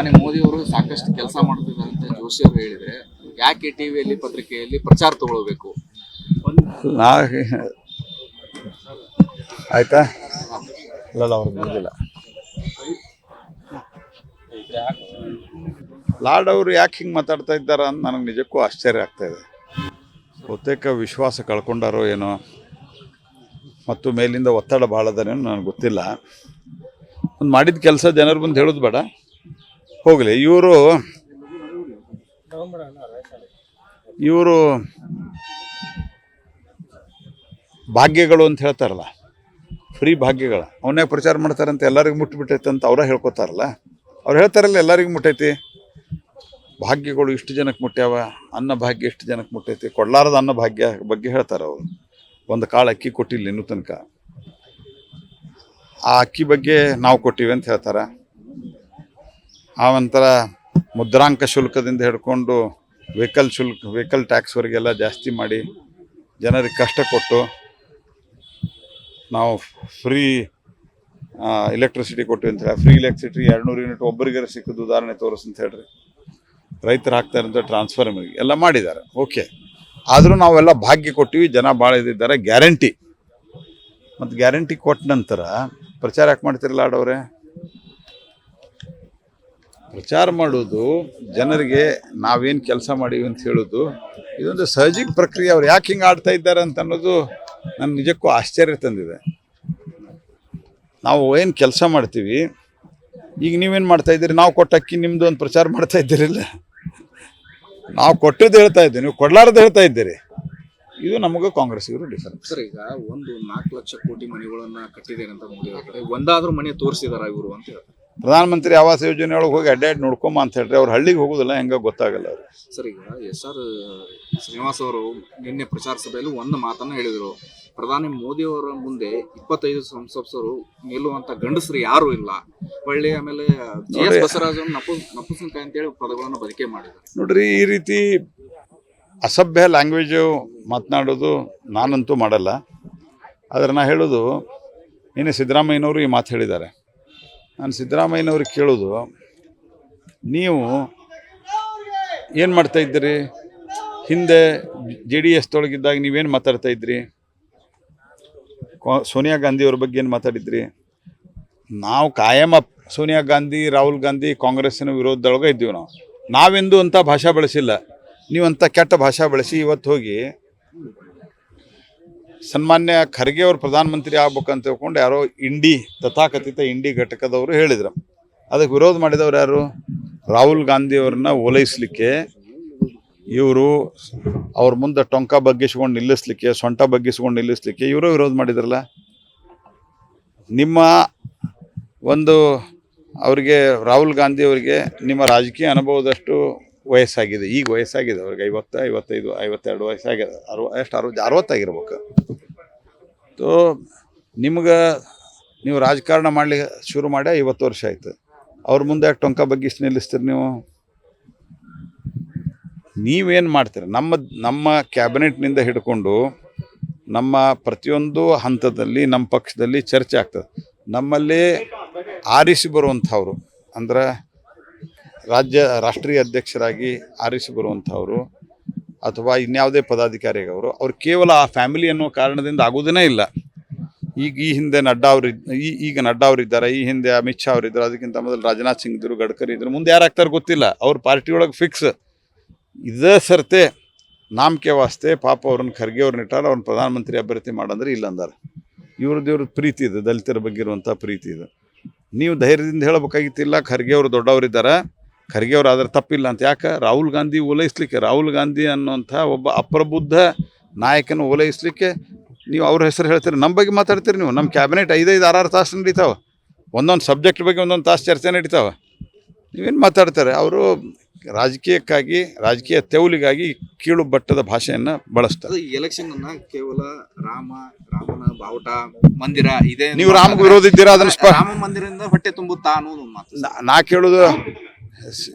ಪ್ರಧಾನಿ ಮೋದಿ ಅವರು ಸಾಕಷ್ಟು ಕೆಲಸ ಮಾಡ್ತಿದ್ದಾರೆ ಅಂತ ಜೋಶಿ ಅವರು ಹೇಳಿದ್ರೆ, ಯಾಕೆ ಟಿವಿಯಲ್ಲಿ ಪತ್ರಿಕೆಯಲ್ಲಿ ಪ್ರಚಾರ ತಗೊಳ್ಬೇಕು? ನಾ ಆಯ್ತಾ? ಇಲ್ಲ ಅವ್ರಿಗೆ ಲಾಡ್ ಅವರು ಯಾಕೆ ಹಿಂಗೆ ಮಾತಾಡ್ತಾ ಇದ್ದಾರ ಅಂತ ನನಗೆ ನಿಜಕ್ಕೂ ಆಶ್ಚರ್ಯ ಆಗ್ತಾ ಇದೆ. ಬಹುತೇಕ ವಿಶ್ವಾಸ ಕಳ್ಕೊಂಡಾರೋ ಏನೋ, ಮತ್ತು ಮೇಲಿಂದ ಒತ್ತಡ ಭಾಳ ನನಗೆ ಗೊತ್ತಿಲ್ಲ. ಒಂದು ಮಾಡಿದ ಕೆಲಸ ಜನರು ಬಂದು ಹೇಳೋದು ಬೇಡ. ಹೋಗಲಿ, ಇವರು ಇವರು ಭಾಗ್ಯಗಳು ಅಂತ ಹೇಳ್ತಾರಲ್ಲ, ಫ್ರೀ ಭಾಗ್ಯಗಳು. ಅವನ್ನೇ ಪ್ರಚಾರ ಮಾಡ್ತಾರಂತ ಎಲ್ಲರಿಗೂ ಮುಟ್ಟುಬಿಟ್ಟೈತೆ ಅಂತ ಅವರೇ ಹೇಳ್ಕೊತಾರಲ್ಲ. ಅವ್ರು ಹೇಳ್ತಾರಲ್ಲ, ಎಲ್ಲರಿಗೂ ಮುಟ್ಟೈತಿ. ಭಾಗ್ಯಗಳು ಇಷ್ಟು ಜನಕ್ಕೆ ಮುಟ್ಟ್ಯಾವ ಅನ್ನ ಭಾಗ್ಯ ಇಷ್ಟು ಜನಕ್ಕೆ ಮುಟ್ಟೈತಿ. ಕೊಡ್ಲಾರದ ಅನ್ನ ಭಾಗ್ಯ ಬಗ್ಗೆ ಹೇಳ್ತಾರೆ ಅವರು. ಒಂದು ಕಾಳು ಅಕ್ಕಿ ಕೊಟ್ಟಿಲ್ಲ ಇನ್ನೂ ತನಕ. ಆ ಅಕ್ಕಿ ಬಗ್ಗೆ ನಾವು ಕೊಟ್ಟಿವಿ ಅಂತ ಹೇಳ್ತಾರೆ. ಆ ಒಂಥರ ಮುದ್ರಾಂಕ ಶುಲ್ಕದಿಂದ ಹಿಡ್ಕೊಂಡು ವೆಹಿಕಲ್ ಶುಲ್ಕ, ವೆಹಿಕಲ್ ಟ್ಯಾಕ್ಸ್ವರೆಗೆಲ್ಲ ಜಾಸ್ತಿ ಮಾಡಿ ಜನರಿಗೆ ಕಷ್ಟ ಕೊಟ್ಟು ನಾವು ಫ್ರೀ ಎಲೆಕ್ಟ್ರಿಸಿಟಿ ಕೊಟ್ಟಿವಿ ಅಂತ ಹೇಳಿ. ಫ್ರೀ ಎಲೆಕ್ಟ್ರಿಸಿಟಿ ಎರಡುನೂರು ಯೂನಿಟ್ ಒಬ್ಬರಿಗೆ ಸಿಕ್ಕಿದ್ದು ಉದಾಹರಣೆ ತೋರಿಸ್ ಅಂತ ಹೇಳ್ರಿ. ರೈತರು ಹಾಕ್ತಾರಂತ ಟ್ರಾನ್ಸ್ಫಾರ್ಮರ್ಗೆ ಎಲ್ಲ ಮಾಡಿದ್ದಾರೆ. ಓಕೆ ಆದರೂ ನಾವೆಲ್ಲ ಭಾಗ್ಯ ಕೊಟ್ಟಿವಿ, ಜನ ಭಾಳ ಇದ್ದಿದ್ದಾರೆ ಗ್ಯಾರಂಟಿ ಮತ್ತು ಗ್ಯಾರಂಟಿ ಕೊಟ್ಟ ನಂತರ ಪ್ರಚಾರ ಯಾಕೆ ಮಾಡ್ತಿರಲ್ಲ ಆಡವ್ರೆ? ಪ್ರಚಾರ ಮಾಡೋದು ಜನರಿಗೆ ನಾವೇನು ಕೆಲಸ ಮಾಡೀವಿ ಅಂತ ಹೇಳೋದು, ಇದೊಂದು ಸಹಜಿಕ ಪ್ರಕ್ರಿಯೆ. ಅವ್ರು ಯಾಕೆ ಹಿಂಗೆ ಆಡ್ತಾ ಇದ್ದಾರೆ ಅಂತ ಅನ್ನೋದು ನನ್ನ ನಿಜಕ್ಕೂ ಆಶ್ಚರ್ಯ ತಂದಿದೆ. ನಾವು ಏನು ಕೆಲಸ ಮಾಡ್ತೀವಿ, ಈಗ ನೀವೇನು ಮಾಡ್ತಾ ಇದ್ದೀರಿ? ನಾವು ಕೊಟ್ಟ ಅಕ್ಕಿ ನಿಮ್ಮದು ಒಂದು ಪ್ರಚಾರ ಮಾಡ್ತಾ ಇದ್ದೀರಿಲ್ಲ. ನಾವು ಕೊಟ್ಟದ್ದು ಹೇಳ್ತಾ ಇದ್ದೀವಿ, ನೀವು ಕೊಡ್ಲಾರ್ದು ಹೇಳ್ತಾ ಇದ್ದೀರಿ. ಇದು ನಮಗೆ ಕಾಂಗ್ರೆಸ್ಸಿಗರು ಡಿಫರೆನ್ಸ್ ಸರ್, ಈಗ ಒಂದು ನಾಲ್ಕು ಲಕ್ಷ ಕೋಟಿ ಮನೆಗಳನ್ನು ಕಟ್ಟಿದ್ದಾರೆ ಅಂತ ಮೋದಿ ಒಂದಾದ್ರೂ ಮನೆ ತೋರಿಸಿದಾರ ಇವರು ಅಂತ ಹೇಳ್ತಾರೆ. ಪ್ರಧಾನಮಂತ್ರಿ ಆವಾಸ್ ಯೋಜನೆ ಒಳಗೆ ಹೋಗಿ ಅಡ್ಡಾಡಿ ನೋಡ್ಕೊಂಬ ಅಂತ ಹೇಳ್ರಿ. ಅವ್ರು ಹಳ್ಳಿಗೆ ಹೋಗೋದಿಲ್ಲ ಹೆಂಗ ಗೊತ್ತಾಗಲ್ಲ ಅವ್ರು ಸರ್ ಈಗ ಎಸ್ ಆರ್ ಶ್ರೀನಿವಾಸ್ ಅವರು ನಿನ್ನೆ ಪ್ರಚಾರ ಸಭೆಯಲ್ಲಿ ಒಂದು ಮಾತನ್ನ ಹೇಳಿದರು. ಪ್ರಧಾನಿ ಮೋದಿ ಅವರ ಮುಂದೆ ಇಪ್ಪತ್ತೈದು ಸಂಸದರು ನಿಲ್ಲುವಂತ ಗಂಡಸರು ಯಾರು ಇಲ್ಲ. ಒಳ್ಳೆ ಆಮೇಲೆ ಜಿ ಎಸ್ ಬಸವರಾಜ್ ನಪು ನಪುಸಂಕಾಯಿ ಅಂತೇಳಿ ಪದಗಳನ್ನು ಬದಿಕೆ ಮಾಡಿದ್ರು ನೋಡ್ರಿ ಈ ರೀತಿ ಅಸಭ್ಯ ಲ್ಯಾಂಗ್ವೇಜು ಮಾತನಾಡೋದು ನಾನಂತೂ ಮಾಡಲ್ಲ. ಆದರೆ ನಾ ಹೇಳೋದು ನಿನ್ನೆ ಸಿದ್ದರಾಮಯ್ಯನವರು ಈ ಮಾತು ಹೇಳಿದ್ದಾರೆ. ನಾನು ಸಿದ್ದರಾಮಯ್ಯನವ್ರಿಗೆ ಕೇಳೋದು, ನೀವು ಏನು ಮಾಡ್ತಾ ಇದ್ದೀರಿ? ಹಿಂದೆ ಜೆ ಡಿ ಎಸ್ ತೊಳಗಿದ್ದಾಗ ನೀವೇನು ಮಾತಾಡ್ತಾ ಇದ್ರಿ? ಸೋನಿಯಾ ಗಾಂಧಿಯವ್ರ ಬಗ್ಗೆ ಏನು ಮಾತಾಡಿದ್ರಿ? ನಾವು ಕಾಯಮ ಸೋನಿಯಾ ಗಾಂಧಿ, ರಾಹುಲ್ ಗಾಂಧಿ, ಕಾಂಗ್ರೆಸ್ಸಿನ ವಿರೋಧದೊಳಗೆ ಇದ್ದೀವಿ ನಾವು. ನಾವೆಂದು ಅಂಥ ಭಾಷಾ ಬಳಸಿಲ್ಲ. ನೀವು ಅಂಥ ಕೆಟ್ಟ ಭಾಷಾ ಬಳಸಿ ಇವತ್ತು ಹೋಗಿ ಸನ್ಮಾನ್ಯ ಖರ್ಗೆ ಅವರು ಪ್ರಧಾನಮಂತ್ರಿ ಆಗ್ಬೇಕಂತ ತಿಳ್ಕೊಂಡು ಯಾರೋ ಇಂಡಿ, ತಥಾಕಥಿತ ಇಂಡಿ ಘಟಕದವರು ಹೇಳಿದ್ರು. ಅದಕ್ಕೆ ವಿರೋಧ ಮಾಡಿದವರು ಯಾರು? ರಾಹುಲ್ ಗಾಂಧಿ ಅವ್ರನ್ನ ಓಲೈಸಲಿಕ್ಕೆ ಇವರು ಅವ್ರ ಮುಂದೆ ಟೊಂಕ ಬಗ್ಗಿಸ್ಕೊಂಡು ನಿಲ್ಲಿಸ್ಲಿಕ್ಕೆ, ಸೊಂಟ ಬಗ್ಗಿಸ್ಕೊಂಡು ನಿಲ್ಲಿಸ್ಲಿಕ್ಕೆ ಇವರು ವಿರೋಧ ಮಾಡಿದ್ರಲ್ಲ? ನಿಮ್ಮ ಒಂದು ಅವರಿಗೆ, ರಾಹುಲ್ ಗಾಂಧಿ ಅವರಿಗೆ ನಿಮ್ಮ ರಾಜಕೀಯ ಅನುಭವದಷ್ಟು ವಯಸ್ಸಾಗಿದೆ, ಈಗ ವಯಸ್ಸಾಗಿದೆ ಅವ್ರಿಗೆ ಐವತ್ತು, ಐವತ್ತೈದು, ಐವತ್ತೆರಡು ವಯಸ್ಸಾಗಿದೆ, ಅರವ, ಎಷ್ಟು ಅರವತ್ತು ಅರವತ್ತಾಗಿರ್ಬೇಕು. ತೋ, ನಿಮ್ಗೆ ನೀವು ರಾಜಕಾರಣ ಮಾಡ್ಲಿಕ್ಕೆ ಶುರು ಮಾಡಿ ಐವತ್ತು ವರ್ಷ ಆಯ್ತು. ಅವ್ರ ಮುಂದೆ ಟೊಂಕ ಇಷ್ಟು ನಿಲ್ಲಿಸ್ತೀರಿ ನೀವು? ನೀವೇನು ಮಾಡ್ತೀರಿ? ನಮ್ಮ ನಮ್ಮ ಕ್ಯಾಬಿನೆಟ್ನಿಂದ ಹಿಡ್ಕೊಂಡು ನಮ್ಮ ಪ್ರತಿಯೊಂದು ಹಂತದಲ್ಲಿ, ನಮ್ಮ ಪಕ್ಷದಲ್ಲಿ ಚರ್ಚೆ ಆಗ್ತದೆ. ನಮ್ಮಲ್ಲಿ ಆರಿಸಿ ಬರುವಂಥವ್ರು ಅಂದ್ರೆ ರಾಜ್ಯ ರಾಷ್ಟ್ರೀಯ ಅಧ್ಯಕ್ಷರಾಗಿ ಆರಿಸಿ ಬರುವಂಥವ್ರು ಅಥವಾ ಇನ್ಯಾವುದೇ ಪದಾಧಿಕಾರಿಗವರು, ಅವ್ರು ಕೇವಲ ಆ ಫ್ಯಾಮಿಲಿ ಅನ್ನೋ ಕಾರಣದಿಂದ ಆಗೋದೇ ಇಲ್ಲ. ಈಗ ಈ ಹಿಂದೆ ನಡ್ಡಾ ಅವರು ಈ, ಈಗ ನಡ್ಡಾ ಅವರಿದ್ದಾರೆ ಈ ಹಿಂದೆ ಅಮಿತ್ ಶಾ ಅದಕ್ಕಿಂತ ಮೊದಲು ರಾಜನಾಥ್ ಸಿಂಗ್ ಇದ್ರು, ಗಡ್ಕರಿ ಇದ್ದರು ಮುಂದೆ ಯಾರು ಆಗ್ತಾರೆ ಗೊತ್ತಿಲ್ಲ. ಅವ್ರ ಪಾರ್ಟಿ ಒಳಗೆ ಫಿಕ್ಸ್ ಇದೇ ಸರ್ತೆ, ನಾಮಕೆ ವಾಸ್ತೆ, ಪಾಪ ಅವ್ರನ್ನ ಖರ್ಗೆ ಅವ್ರನ್ನ ಇಟ್ಟಾರ, ಅವ್ರನ್ನ ಪ್ರಧಾನಮಂತ್ರಿ ಅಭ್ಯರ್ಥಿ ಮಾಡಂದ್ರೆ ಇಲ್ಲ ಅಂದಾರ. ಇವ್ರದ್ದು ಇವ್ರದ್ದು ಪ್ರೀತಿ ಇದೆ, ದಲಿತರ ಬಗ್ಗೆ ಇರುವಂಥ ಪ್ರೀತಿ ಇದೆ. ನೀವು ಧೈರ್ಯದಿಂದ ಹೇಳಬೇಕಾಗಿತ್ತಿಲ್ಲ, ಖರ್ಗೆ ಅವರು ದೊಡ್ಡವರಿದ್ದಾರೆ. ಖರ್ಗೆ ಅವ್ರು ಆದ್ರೆ ತಪ್ಪಿಲ್ಲ ಅಂತ. ಯಾಕೆ? ರಾಹುಲ್ ಗಾಂಧಿ ಓಲೈಸ್ಲಿಕ್ಕೆ. ರಾಹುಲ್ ಗಾಂಧಿ ಅನ್ನುವಂಥ ಒಬ್ಬ ಅಪ್ರಬುದ್ಧ ನಾಯಕನ ಓಲೈಸ್ಲಿಕ್ಕೆ ನೀವು ಅವ್ರ ಹೆಸರು ಹೇಳ್ತೀರಿ. ನಮ್ಮ ಬಗ್ಗೆ ಮಾತಾಡ್ತೀರಿ ನೀವು. ನಮ್ಮ ಕ್ಯಾಬಿನೆಟ್ ಐದೈದು ಆರಾರು ತಾಸು ನಡೀತಾವೆ. ಒಂದೊಂದು ಸಬ್ಜೆಕ್ಟ್ ಬಗ್ಗೆ ಒಂದೊಂದು ತಾಸು ಚರ್ಚೆ ನಡೀತಾವೆ. ನೀವೇನು ಮಾತಾಡ್ತಾರೆ? ಅವರು ರಾಜಕೀಯಕ್ಕಾಗಿ ರಾಜಕೀಯ ತೆವಲಿಗಾಗಿ ಕೀಳು ಬಟ್ಟದ ಭಾಷೆಯನ್ನು ಬಳಸ್ತಾರೆ. ಈ ಎಲೆಕ್ಷನ್ ಅನ್ನ ಕೇವಲ ರಾಮ ರಾಮನ ಬಾವುಟ ಮಂದಿರ ಇದೆ ನೀವು ರಾಮಗೆ ವಿರೋಧ ಇದ್ದೀರಾ ಅದನ್ನ ರಾಮ ಮಂದಿರದಿಂದ ಹೊಟ್ಟೆ ತುಂಬುತ್ತಾ ಅನ್ನೋದು ನಾ- ಕೇಳೋದು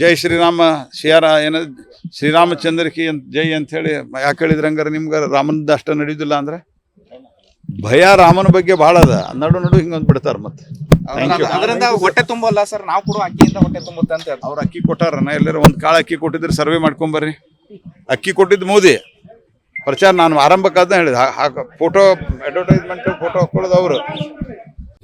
ಜೈ ಶ್ರೀರಾಮ ಶಿಯಾರ ಏನ ಶ್ರೀರಾಮಚಂದ್ರಕಿ ಅಂತ ಜೈ ಅಂತ ಹೇಳಿ ಯಾಕೆ ಹೇಳಿದ್ರೆ ಹಂಗಾರೆ ನಿಮ್ಗೆ ರಾಮನದ್ದು ಅಷ್ಟ ನಡೆಯುದಿಲ್ಲ ಅಂದ್ರೆ? ಭಯ ರಾಮನ ಬಗ್ಗೆ ಭಾಳ ಅದ. ನಡು ನಡು ಹಿಂಗೊಂದು ಬಿಡ್ತಾರೆ ಮತ್ತೆ ಅದರಿಂದ ಹೊಟ್ಟೆ ತುಂಬಲ್ಲ ಸರ್. ನಾವು ಕೂಡ ಅಕ್ಕಿಯಿಂದ ಹೊಟ್ಟೆ ತುಂಬುತ್ತೆ ಅಂತ. ಅವ್ರು ಅಕ್ಕಿ ಕೊಟ್ಟಾರನ ಎಲ್ಲರೂ ಒಂದು ಕಾಳು ಅಕ್ಕಿ ಕೊಟ್ಟಿದ್ರೆ ಸರ್ವೆ ಮಾಡ್ಕೊಂಬರ್ರಿ. ಅಕ್ಕಿ ಕೊಟ್ಟಿದ್ದು ಮೋದಿ. ಪ್ರಚಾರ ನಾನು ಆರಂಭಕ್ಕಾದ ಹೇಳಿದೆ. ಫೋಟೋ ಅಡ್ವರ್ಟೈಸ್ಮೆಂಟ್ ಫೋಟೋ ಹಾಕೊಳ್ಳೋದು ಅವರು.